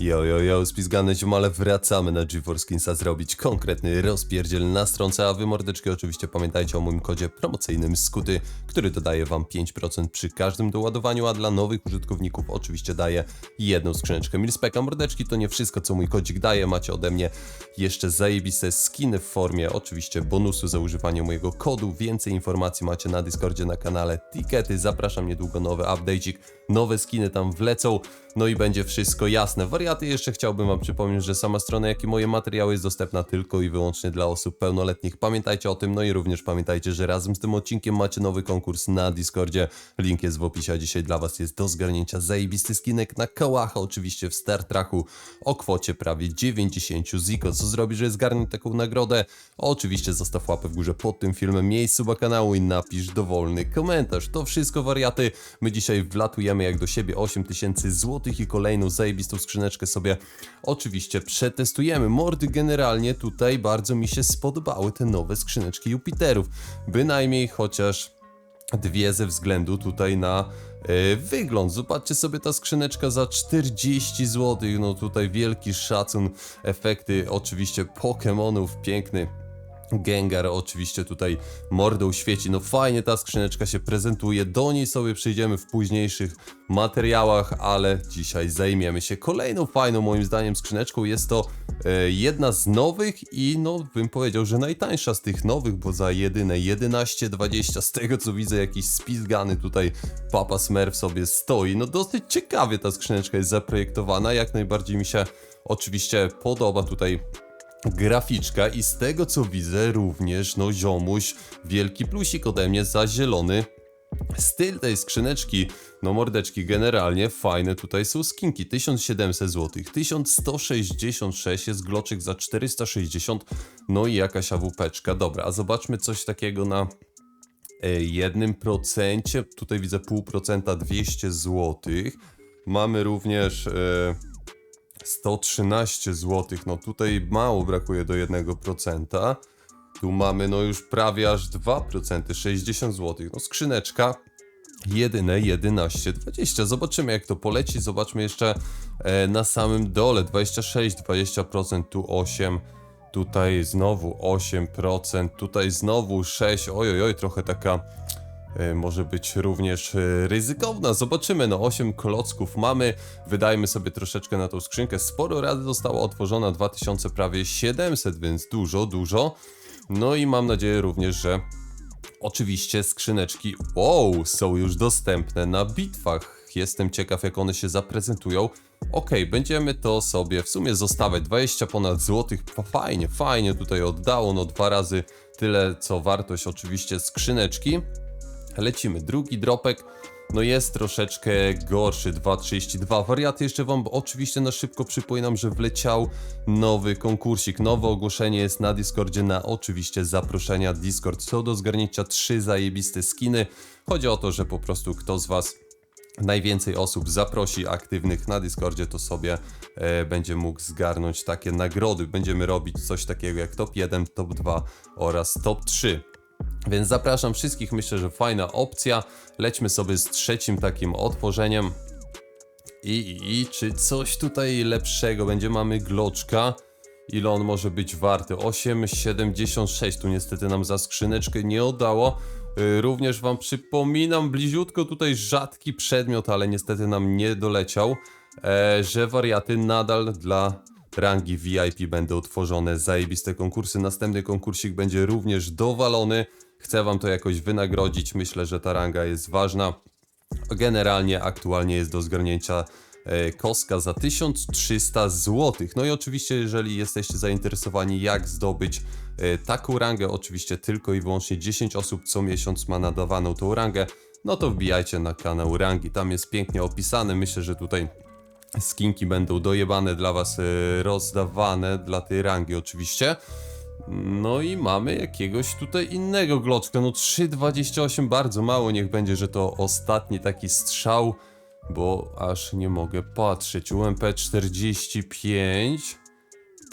Yo, yo, yo, spizgane ziomale, wracamy na GeForce Skinsa zrobić konkretny rozpierdziel na stronce, a wy mordeczki oczywiście pamiętajcie o moim kodzie promocyjnym SKUTY, który dodaje wam 5% przy każdym doładowaniu, a dla nowych użytkowników oczywiście daje jedną skrzyneczkę Milspeka. Mordeczki to nie wszystko, co mój kodzik daje, macie ode mnie jeszcze zajebiste skiny w formie oczywiście bonusu za używanie mojego kodu, więcej informacji macie na Discordzie, na kanale Tikety, zapraszam niedługo nowy update'ik, nowe skiny tam wlecą, no i będzie wszystko jasne. Wariaty jeszcze chciałbym wam przypomnieć, że sama strona, jak i moje materiały jest dostępna tylko i wyłącznie dla osób pełnoletnich. Pamiętajcie o tym, no i również pamiętajcie, że razem z tym odcinkiem macie nowy konkurs na Discordzie. Link jest w opisie, a dzisiaj dla was jest do zgarnięcia zajebisty skinek na Kałacha, oczywiście w StarTrachu o kwocie prawie 90 ziko. Co zrobisz, żeby zgarnąć taką nagrodę? Oczywiście zostaw łapę w górze pod tym filmem, miej suba kanału i napisz dowolny komentarz. To wszystko wariaty. My dzisiaj wlatujemy jak do siebie 8000 zł i kolejną zajebistą skrzyneczkę sobie oczywiście przetestujemy. Mordy generalnie tutaj bardzo mi się spodobały te nowe skrzyneczki Jupiterów. Bynajmniej chociaż dwie ze względu tutaj na e, wygląd. Zobaczcie sobie ta skrzyneczka za 40 zł. No tutaj wielki szacun, efekty oczywiście Pokémonów, piękny. Gengar oczywiście tutaj mordą świeci. No fajnie ta skrzyneczka się prezentuje. Do niej sobie przyjdziemy w późniejszych materiałach, ale dzisiaj zajmiemy się kolejną fajną moim zdaniem skrzyneczką. Jest to e, jedna z nowych i no bym powiedział, że najtańsza z tych nowych, bo za jedyne 11,20 z tego co widzę jakiś spizgany tutaj Papa Smurf sobie stoi. No dosyć ciekawie ta skrzyneczka jest zaprojektowana. Jak najbardziej mi się oczywiście podoba tutaj graficzka i z tego co widzę również, no ziomuś, wielki plusik ode mnie za zielony styl tej skrzyneczki, no mordeczki generalnie fajne tutaj są skinki, 1700 zł, 1166 jest gloczek za 460, no i jakaś awupeczka, dobra, a zobaczmy coś takiego na e, jednym procencie, tutaj widzę pół procenta 200 zł, mamy również... E, 113 zł. No tutaj mało brakuje do 1%. Tu mamy no już prawie aż 2%, 60 zł. No skrzyneczka jedyne 11,20. Zobaczymy jak to poleci. Zobaczmy jeszcze e, na samym dole 26, 20%, tu 8. Tutaj znowu 8%, tutaj znowu 6. Oj, oj, trochę taka może być również e, ryzykowna. Zobaczymy, no 8 klocków mamy, wydajmy sobie troszeczkę na tą skrzynkę. Sporo razy została otworzona, 2000 prawie 700, więc dużo, dużo. No i mam nadzieję również, że oczywiście skrzyneczki wow, są już dostępne na bitwach. Jestem ciekaw, jak one się zaprezentują. Ok, będziemy to sobie w sumie zostawiać 20 ponad złotych. Fajnie, fajnie tutaj oddało, no dwa razy tyle, co wartość oczywiście skrzyneczki. Lecimy, drugi dropek. No jest troszeczkę gorszy, 2,32. Wariaty jeszcze wam oczywiście na szybko przypominam, że wleciał nowy konkursik. Nowe ogłoszenie jest na Discordzie na oczywiście zaproszenia Discord. Są do zgarnięcia trzy zajebiste skiny. Chodzi o to, że po prostu kto z was najwięcej osób zaprosi aktywnych na Discordzie, to sobie e, będzie mógł zgarnąć takie nagrody. Będziemy robić coś takiego jak top 1, top 2 oraz top 3. Więc zapraszam wszystkich, myślę, że fajna opcja. Lećmy sobie z trzecim takim otworzeniem. I, i, i czy coś tutaj lepszego będzie? Mamy gloczka. Ile on może być warty? 8,76. Tu niestety nam za skrzyneczkę nie oddało. Yy, Również wam przypominam, bliziutko tutaj rzadki przedmiot, ale niestety nam nie doleciał, e, że wariaty nadal dla rangi VIP będą tworzone zajebiste konkursy. Następny konkursik będzie również dowalony. Chcę wam to jakoś wynagrodzić. Myślę, że ta ranga jest ważna. Generalnie aktualnie jest do zgarnięcia e, kostka za 1300 zł. No i oczywiście, jeżeli jesteście zainteresowani, jak zdobyć e, taką rangę, oczywiście tylko i wyłącznie 10 osób co miesiąc ma nadawaną tą rangę, no to wbijajcie na kanał rangi. Tam jest pięknie opisane. Myślę, że tutaj skinki będą dojebane dla was, e, rozdawane dla tej rangi oczywiście. No i mamy jakiegoś tutaj innego gloczka. No 3,28 bardzo mało, niech będzie, że to ostatni taki strzał, bo aż nie mogę patrzeć. UMP 45.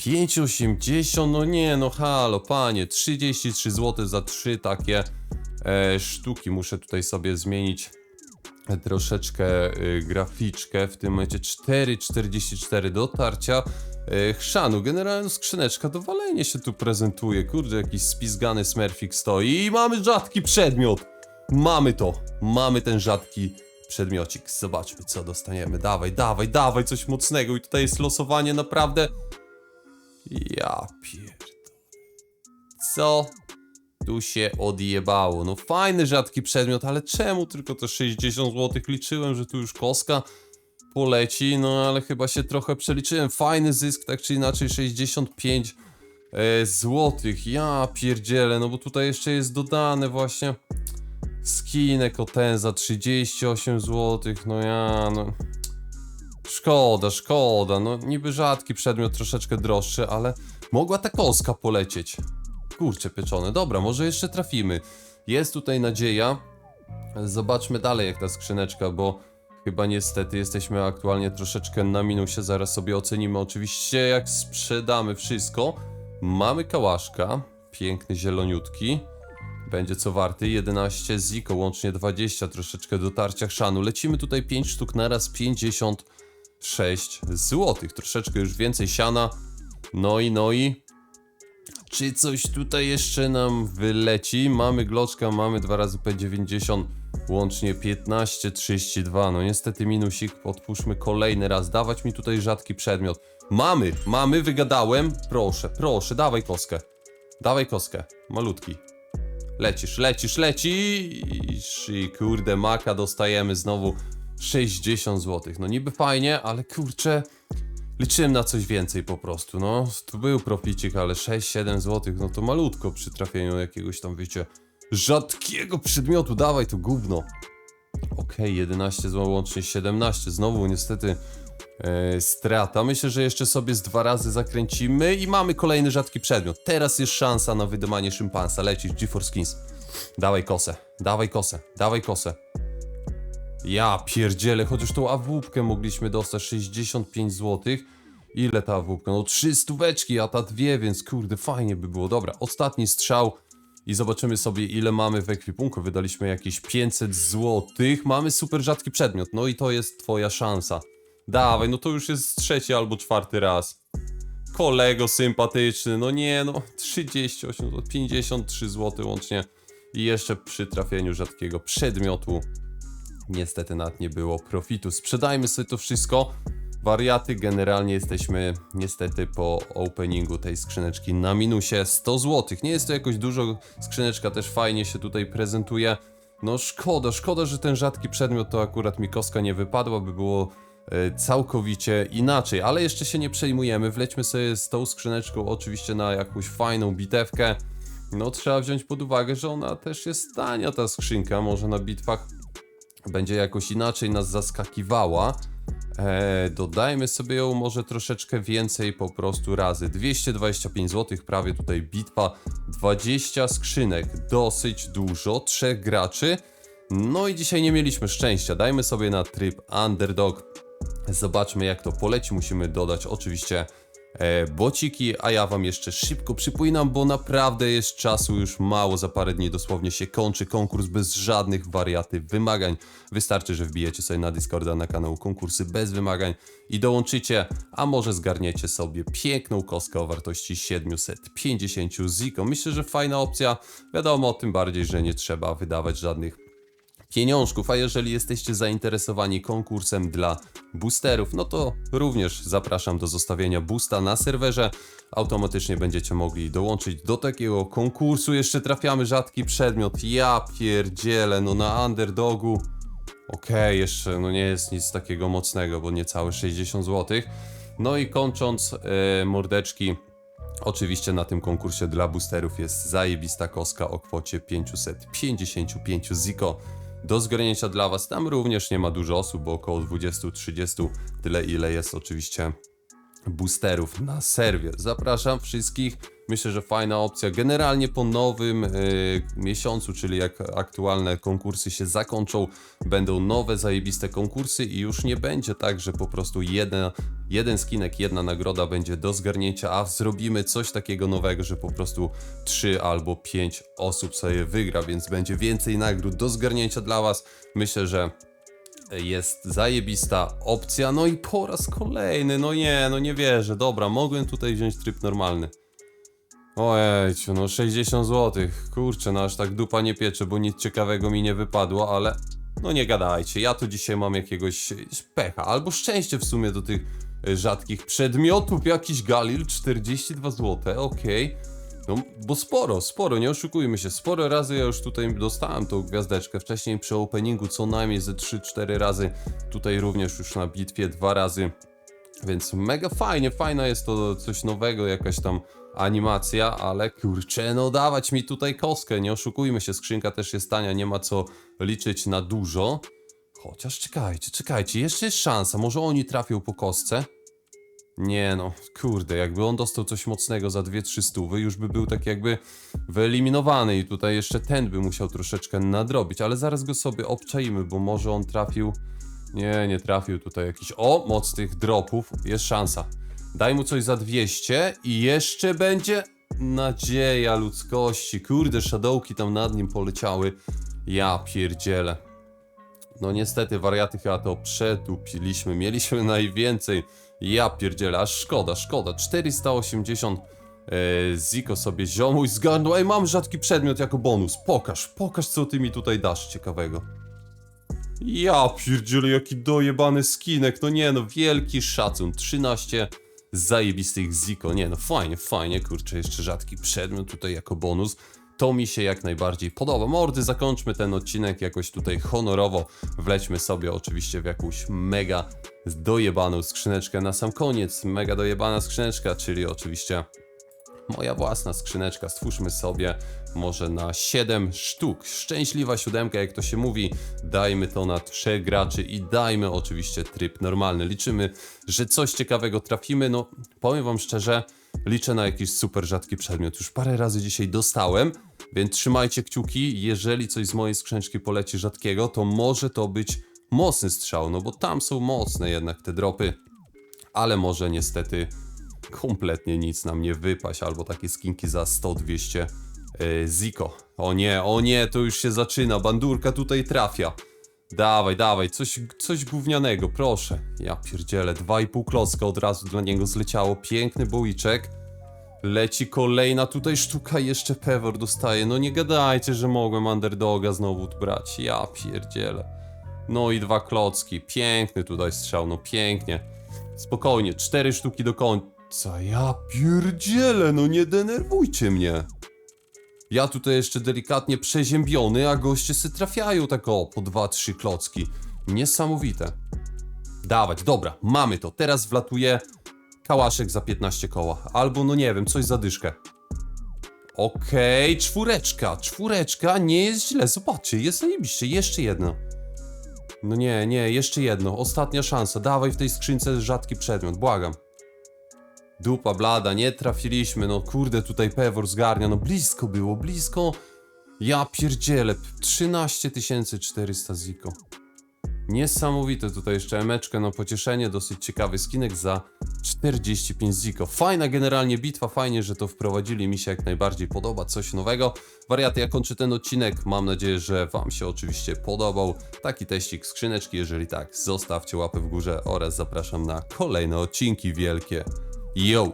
5,80, no nie, no halo, panie, 33 zł za trzy takie e, sztuki. Muszę tutaj sobie zmienić troszeczkę y, graficzkę, w tym momencie 4,44 dotarcia y, chrzanu. Generalnie skrzyneczka do walenia się tu prezentuje. Kurde, jakiś spizgany smurfik stoi i mamy rzadki przedmiot. Mamy to, mamy ten rzadki przedmiocik. Zobaczmy co dostaniemy. Dawaj, dawaj, dawaj coś mocnego i tutaj jest losowanie naprawdę... Ja pierdolę. Co tu się odjebało? No fajny, rzadki przedmiot, ale czemu tylko te 60 zł? Liczyłem, że tu już koska poleci, no ale chyba się trochę przeliczyłem. Fajny zysk, tak czy inaczej 65 e, złotych. Ja pierdzielę, no bo tutaj jeszcze jest dodane właśnie skinek o ten za 38 złotych. No ja, no... Szkoda, szkoda, no niby rzadki przedmiot, troszeczkę droższy, ale mogła ta koska polecieć. Kurcze pieczone, dobra, może jeszcze trafimy. Jest tutaj nadzieja. Zobaczmy dalej jak ta skrzyneczka, bo chyba niestety jesteśmy aktualnie troszeczkę na minusie. Zaraz sobie ocenimy oczywiście jak sprzedamy wszystko. Mamy kałaszka, piękny zieloniutki. Będzie co warty, 11 ziko, łącznie 20, troszeczkę dotarcia chrzanu. Lecimy tutaj 5 sztuk na raz, 56 złotych, troszeczkę już więcej siana. No i, no i czy coś tutaj jeszcze nam wyleci? Mamy gloczka, mamy dwa razy P90, łącznie 15, 32. No niestety minusik, odpuszczmy kolejny raz. Dawać mi tutaj rzadki przedmiot. Mamy, mamy, wygadałem. Proszę, proszę, dawaj koskę. Dawaj koskę, malutki. Lecisz, lecisz, lecisz i kurde, maka dostajemy znowu 60 zł. No niby fajnie, ale kurczę, liczyłem na coś więcej po prostu, no. Tu był proficik, ale 6-7 zł, no to malutko przy trafieniu jakiegoś tam, wiecie, rzadkiego przedmiotu, dawaj tu gówno. Okej, 11 zł, łącznie 17, znowu niestety e, strata. Myślę, że jeszcze sobie z dwa razy zakręcimy i mamy kolejny rzadki przedmiot. Teraz jest szansa na wydymanie szympansa, lecisz, GeForce Skins. Dawaj kosę, dawaj kosę, dawaj kosę. Ja pierdzielę, chociaż tą awupkę mogliśmy dostać 65 zł. Ile ta awupka? No 3 stóweczki, a ta dwie, więc kurde, fajnie by było. Dobra, ostatni strzał i zobaczymy sobie ile mamy w ekwipunku. Wydaliśmy jakieś 500 zł. Mamy super rzadki przedmiot, no i to jest twoja szansa. Dawaj, no to już jest trzeci albo czwarty raz. Kolego sympatyczny, no nie no, 38 zł, 53 zł łącznie. I jeszcze przy trafieniu rzadkiego przedmiotu niestety nawet nie było profitu. Sprzedajmy sobie to wszystko. Wariaty, generalnie jesteśmy niestety po openingu tej skrzyneczki na minusie 100 zł. Nie jest to jakoś dużo, skrzyneczka też fajnie się tutaj prezentuje. No szkoda, szkoda, że ten rzadki przedmiot to akurat mi koska nie wypadła, by było e, całkowicie inaczej, ale jeszcze się nie przejmujemy, wlećmy sobie z tą skrzyneczką oczywiście na jakąś fajną bitewkę. No trzeba wziąć pod uwagę, że ona też jest tania ta skrzynka, może na bitwach będzie jakoś inaczej nas zaskakiwała. E, dodajmy sobie ją może troszeczkę więcej po prostu razy. 225 zł, prawie tutaj bitwa. 20 skrzynek, dosyć dużo, trzech graczy. No i dzisiaj nie mieliśmy szczęścia. Dajmy sobie na tryb underdog. Zobaczmy jak to poleci. Musimy dodać oczywiście e, bociki, a ja wam jeszcze szybko przypominam, bo naprawdę jest czasu już mało, za parę dni dosłownie się kończy konkurs bez żadnych wariaty wymagań. Wystarczy, że wbijecie sobie na Discorda na kanał konkursy bez wymagań i dołączycie, a może zgarniecie sobie piękną kostkę o wartości 750 ziko. Myślę, że fajna opcja, wiadomo, tym bardziej, że nie trzeba wydawać żadnych pieniążków, a jeżeli jesteście zainteresowani konkursem dla boosterów, no to również zapraszam do zostawienia boosta na serwerze. Automatycznie będziecie mogli dołączyć do takiego konkursu. Jeszcze trafiamy rzadki przedmiot. Ja pierdzielę, no na underdogu. Okej, jeszcze no nie jest nic takiego mocnego, bo niecałe 60 zł. No i kończąc e, mordeczki, Oczywiście na tym konkursie dla boosterów jest zajebista koska o kwocie 555 ziko do zgarnięcia dla Was. Tam również nie ma dużo osób, bo około 20-30, tyle ile jest oczywiście boosterów na serwie. Zapraszam wszystkich. Myślę, że fajna opcja. Generalnie po nowym y, miesiącu, czyli jak aktualne konkursy się zakończą, będą nowe zajebiste konkursy i już nie będzie tak, że po prostu jedna, jeden skinek, jedna nagroda będzie do zgarnięcia, a zrobimy coś takiego nowego, że po prostu 3 albo 5 osób sobie wygra, więc będzie więcej nagród do zgarnięcia dla Was. Myślę, że jest zajebista opcja. No i po raz kolejny, no nie, no nie wierzę. Dobra, mogłem tutaj wziąć tryb normalny. Ojejciu, no 60 zł. Kurczę, no aż tak dupa nie piecze, bo nic ciekawego mi nie wypadło, ale no nie gadajcie. Ja tu dzisiaj mam jakiegoś pecha, albo szczęście w sumie do tych e, rzadkich przedmiotów. Jakiś Galil, 42 zł, okej. No, bo sporo, sporo, nie oszukujmy się. Sporo razy ja już tutaj dostałem tą gwiazdeczkę. Wcześniej przy openingu co najmniej ze 3-4 razy. Tutaj również już na bitwie dwa razy. Więc mega fajnie, fajna jest to coś nowego, jakaś tam animacja, ale kurczę, no dawać mi tutaj kostkę, nie oszukujmy się, skrzynka też jest tania, nie ma co liczyć na dużo. Chociaż czekajcie, czekajcie, jeszcze jest szansa, może oni trafią po kostce? Nie no, kurde, jakby on dostał coś mocnego za 2-3 stówy, już by był tak jakby wyeliminowany i tutaj jeszcze ten by musiał troszeczkę nadrobić, ale zaraz go sobie obczaimy, bo może on trafił... Nie, nie trafił tutaj jakiś... O, moc tych dropów, jest szansa. Daj mu coś za 200 i jeszcze będzie nadzieja ludzkości. Kurde, shadowki tam nad nim poleciały. Ja pierdzielę. No niestety, wariaty chyba to przetupiliśmy. Mieliśmy najwięcej. Ja pierdzielę, aż szkoda, szkoda. 480 e, Ziko sobie ziomuj zgarnął. Ej, mam rzadki przedmiot jako bonus. Pokaż, pokaż co ty mi tutaj dasz ciekawego. Ja pierdzielę, jaki dojebany skinek. No nie no, wielki szacun. 13 zajebistych Ziko. Nie no, fajnie, fajnie, kurczę, jeszcze rzadki przedmiot tutaj jako bonus. To mi się jak najbardziej podoba. Mordy, zakończmy ten odcinek jakoś tutaj honorowo. Wlećmy sobie oczywiście w jakąś mega dojebaną skrzyneczkę na sam koniec. Mega dojebana skrzyneczka, czyli oczywiście moja własna skrzyneczka. Stwórzmy sobie może na 7 sztuk. Szczęśliwa siódemka, jak to się mówi. Dajmy to na trzech graczy i dajmy oczywiście tryb normalny. Liczymy, że coś ciekawego trafimy. No, powiem wam szczerze, liczę na jakiś super rzadki przedmiot. Już parę razy dzisiaj dostałem, więc trzymajcie kciuki. Jeżeli coś z mojej skrzyneczki poleci rzadkiego, to może to być mocny strzał, no bo tam są mocne jednak te dropy. Ale może niestety kompletnie nic nam nie wypaść, albo takie skinki za 100-200 e, Ziko. O nie, o nie, to już się zaczyna, bandurka tutaj trafia. Dawaj, dawaj, coś, coś gównianego, proszę. Ja pierdzielę, 2,5 klocka od razu dla niego zleciało, piękny boiczek. Leci kolejna tutaj sztuka, jeszcze Pewor dostaje. No nie gadajcie, że mogłem underdoga znowu brać. Ja pierdzielę. No i dwa klocki. Piękny tutaj strzał, no pięknie. Spokojnie, cztery sztuki do końca. Ja pierdzielę, no nie denerwujcie mnie. Ja tutaj jeszcze delikatnie przeziębiony, a goście se trafiają tak o, po dwa, trzy klocki. Niesamowite. Dawać, dobra, mamy to. Teraz wlatuje kałaszek za 15 koła. Albo, no nie wiem, coś za dyszkę. Okej, czwóreczka, czwóreczka, nie jest źle. Zobaczcie, jest zajebiście, jeszcze jedno. No nie, nie, jeszcze jedno. Ostatnia szansa. Dawaj w tej skrzynce rzadki przedmiot, błagam. Dupa blada, nie trafiliśmy. No kurde, tutaj Pewor zgarnia. No blisko było, blisko. Ja pierdzielę. 13 400 ziko. Niesamowite tutaj jeszcze emeczkę, no pocieszenie, dosyć ciekawy skinek za 45 ziko. Fajna generalnie bitwa, fajnie, że to wprowadzili, mi się jak najbardziej podoba, coś nowego. Wariaty, ja kończę ten odcinek, mam nadzieję, że wam się oczywiście podobał. Taki teścik skrzyneczki, jeżeli tak, zostawcie łapę w górze oraz zapraszam na kolejne odcinki wielkie. Yo!